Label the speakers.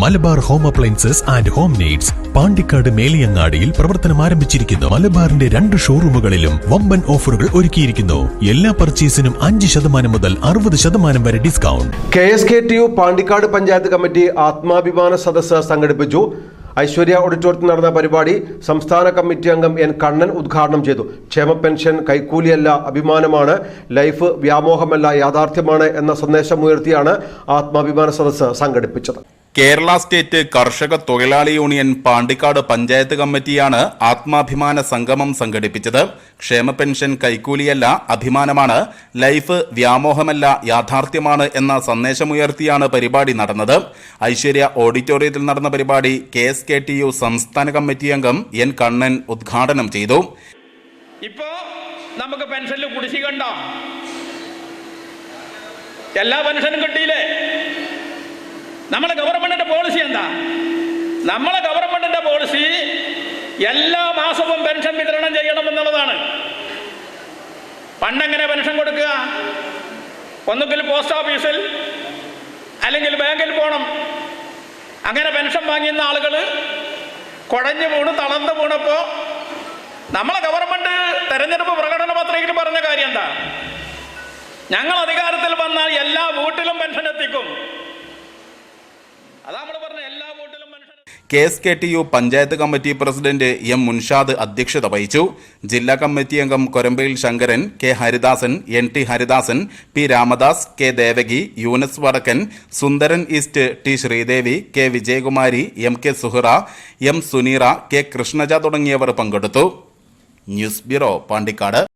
Speaker 1: Malabar home appliances and home needs Pandikkad മേലിയങ്ങാടിയിൽ പ്രവർത്തനം ആരംഭിച്ചിരിക്കുന്നു. മലബാറിന്റെ രണ്ട് ഷോറൂമുകളിലും വമ്പൻ ഓഫറുകൾ ഒരുക്കിയിരിക്കുന്നു. എല്ലാ പർച്ചേസിനും അഞ്ച് ശതമാനം മുതൽ അറുപത് ശതമാനം വരെ discount.
Speaker 2: K S K T U Pandikkad panchayat committee ആത്മാഭിമാന സദസ്സ് സംഘടിപ്പിച്ചു. ഐശ്വര്യ ഓഡിറ്റോറിയത്തിൽ നടന്ന പരിപാടി സംസ്ഥാന കമ്മിറ്റി അംഗം എൻ കണ്ണൻ ഉദ്ഘാടനം ചെയ്തു. ക്ഷേമ പെൻഷൻ കൈക്കൂലിയല്ല അഭിമാനമാണ്. ലൈഫ് വ്യാമോഹമല്ല യാഥാർത്ഥ്യമാണ് എന്ന സന്ദേശം ഉയർത്തിയാണ് ആത്മാഭിമാന സദസ്സ് സംഘടിപ്പിച്ചത്.
Speaker 3: കേരള സ്റ്റേറ്റ് കർഷക തൊഴിലാളി യൂണിയൻ പാണ്ടിക്കാട് പഞ്ചായത്ത് കമ്മിറ്റിയാണ് ആത്മാഭിമാന സംഗമം സംഘടിപ്പിച്ചത്. ക്ഷേമ പെൻഷൻ കൈക്കൂലിയല്ല അഭിമാനമാണ്. ലൈഫ് വ്യാമോഹമല്ല യാഥാർത്ഥ്യമാണ് എന്ന സന്ദേശമുയർത്തിയാണ് പരിപാടി നടന്നത്. ഐശ്വര്യ ഓഡിറ്റോറിയത്തിൽ നടന്ന പരിപാടി K S K T U സംസ്ഥാന കമ്മിറ്റി അംഗം എൻ കണ്ണൻ ഉദ്ഘാടനം ചെയ്തു.
Speaker 4: ഇപ്പോ നമുക്ക് എല്ലാ പെൻഷനും കിട്ടിയില്ലേ? നമ്മളെ ഗവൺമെന്റിന്റെ പോളിസി എന്താ? നമ്മളെ ഗവൺമെന്റിന്റെ പോളിസി എല്ലാ മാസവും പെൻഷൻ വിതരണം ചെയ്യണം എന്നുള്ളതാണ്. പണ്ടെങ്ങനെ പെൻഷൻ കൊടുക്കുക? ഒന്നുകിൽ പോസ്റ്റ് ഓഫീസിൽ അല്ലെങ്കിൽ ബാങ്കിൽ പോകണം അങ്ങനെ പെൻഷൻ വാങ്ങിയുന്ന ആളുകൾ കുഴഞ്ഞു വീണ് തളർന്നു വീണപ്പോൾ നമ്മളെ ഗവൺമെന്റ് തെരഞ്ഞെടുപ്പ് പ്രകടന പത്രികയിൽ പറഞ്ഞ കാര്യം എന്താ? ഞങ്ങൾ അധികാരത്തിൽ വന്നാൽ എല്ലാ വീട്ടിലും പെൻഷൻ എത്തിക്കും അതാ നമ്മൾ പറഞ്ഞ എല്ലാ വീട്ടിലും pension
Speaker 3: K S K T U panchayat committee president M Munshad അധ്യക്ഷത വഹിച്ചു. ജില്ലാ കമ്മിറ്റി അംഗം Korambayil Sankaran K Haridasan N T Haridasan P Ramadas K Devaki Yunus Vadakkan Sundaran east T Sreedevi K Vijayakumari M K Suhara M Suneera K Krishnaja തുടങ്ങിയവർ പങ്കെടുത്തു. News bureau Pandikkad.